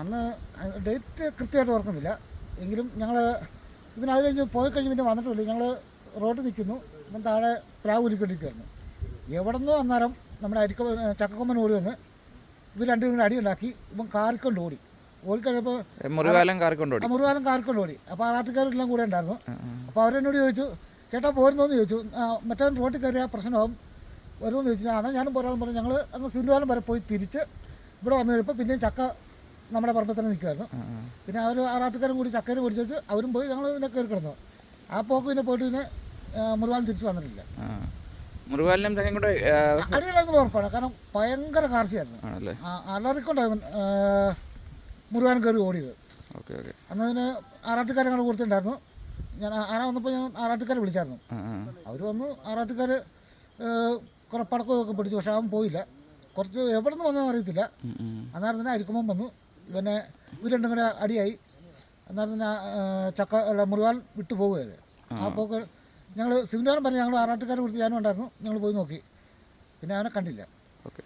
അന്ന് ഡേറ്റ് കൃത്യമായിട്ട് ഓർക്കുന്നില്ല. എങ്കിലും ഞങ്ങൾ ഇവൻ അത് കഴിഞ്ഞ് പോയി കഴിഞ്ഞ് പിന്നെ വന്നിട്ടില്ല ഞങ്ങൾ റോഡിൽ നിൽക്കുന്നു. ഇവൻ താഴെ പ്ലാവ് ഉരുക്കൊണ്ടിരിക്കുമായിരുന്നു എവിടെ നിന്നോ അന്നേരം നമ്മുടെ അരിക്ക ചക്കക്കൊമ്പൻ ഓടി വന്ന് ഇവർ രണ്ടുപേരും കൂടി അടിയുണ്ടാക്കി. ഇവൻ കാറിക്കൊണ്ട് ഓടി. ഓടിക്കഴിഞ്ഞപ്പോൾ മുറിവാലം ആ കാറിക്കൊണ്ട് ഓടി. അപ്പോൾ ആറാട്ടുകാരെല്ലാം കൂടെ ഉണ്ടായിരുന്നു. അപ്പോൾ അവരെന്നോട് ചോദിച്ചു ചേട്ടാ പോരുന്നോന്ന് ചോദിച്ചു. മറ്റേ റോഡിൽ കയറിയാൽ പ്രശ്നമാകും വരുമെന്ന് ചോദിച്ചു. ഞാൻ ഞാൻ പോരാന്ന് പറഞ്ഞു. ഞങ്ങൾ അങ്ങ് സിന്ധുവാലം വരെ പോയി തിരിച്ച് ഇവിടെ വന്നു കഴിയുമ്പോൾ പിന്നെയും ചക്ക നമ്മുടെ പറമ്പിൽ തന്നെ നിൽക്കുമായിരുന്നു പിന്നെ അവർ ആറാട്ടുകാരും കൂടി ചക്കരും പിടിച്ച് വെച്ച് അവരും പോയി ഞങ്ങൾ പിന്നെ കയറി കിടന്നു. ആ പോക്ക് പിന്നെ പോയിട്ട് പിന്നെ മുറിവാലം തിരിച്ചു വന്നിട്ടില്ല. മുറിവാലിനും തന്നെയും കൂടെ ആ, ഉറപ്പാണ്. കാരണം ഭയങ്കര കാർച്ചയായിരുന്നു. അലറിക്കൊണ്ടായിരുന്നു മുറിവാൻ കയറി ഓടിയത്. Okay okay. അന്ന് പിന്നെ ആറാട്ടുകാരെ ഞങ്ങൾ കൊടുത്തിട്ടുണ്ടായിരുന്നു ഞാൻ ആന വന്നപ്പോൾ ഞാൻ ആറാട്ടുകാരെ വിളിച്ചായിരുന്നു. അവർ വന്നു ആറാട്ടുകാർ കുറേ പടക്കമൊക്കെ പിടിച്ചു. പക്ഷെ അവൻ പോയില്ല. കുറച്ച് എവിടെ നിന്ന് വന്നതെന്ന് അറിയത്തില്ല. അന്നേരം തന്നെ അരിക്കുമ്പം വന്നു. ഇവനെ ഇവർ രണ്ടും കൂടെ അടിയായി എന്നാലും തന്നെ ചക്ക അല്ല മുറിവാൽ വിട്ടു പോവുകയത് ആ. പോക്ക് ഞങ്ങൾ സിമിനാറും പറഞ്ഞ് ഞങ്ങൾ ആറാട്ടുകാരെ കൊടുത്ത് ഞാനും ഉണ്ടായിരുന്നു. ഞങ്ങൾ പോയി നോക്കി. പിന്നെ അവനെ കണ്ടില്ല. ഓക്കെ.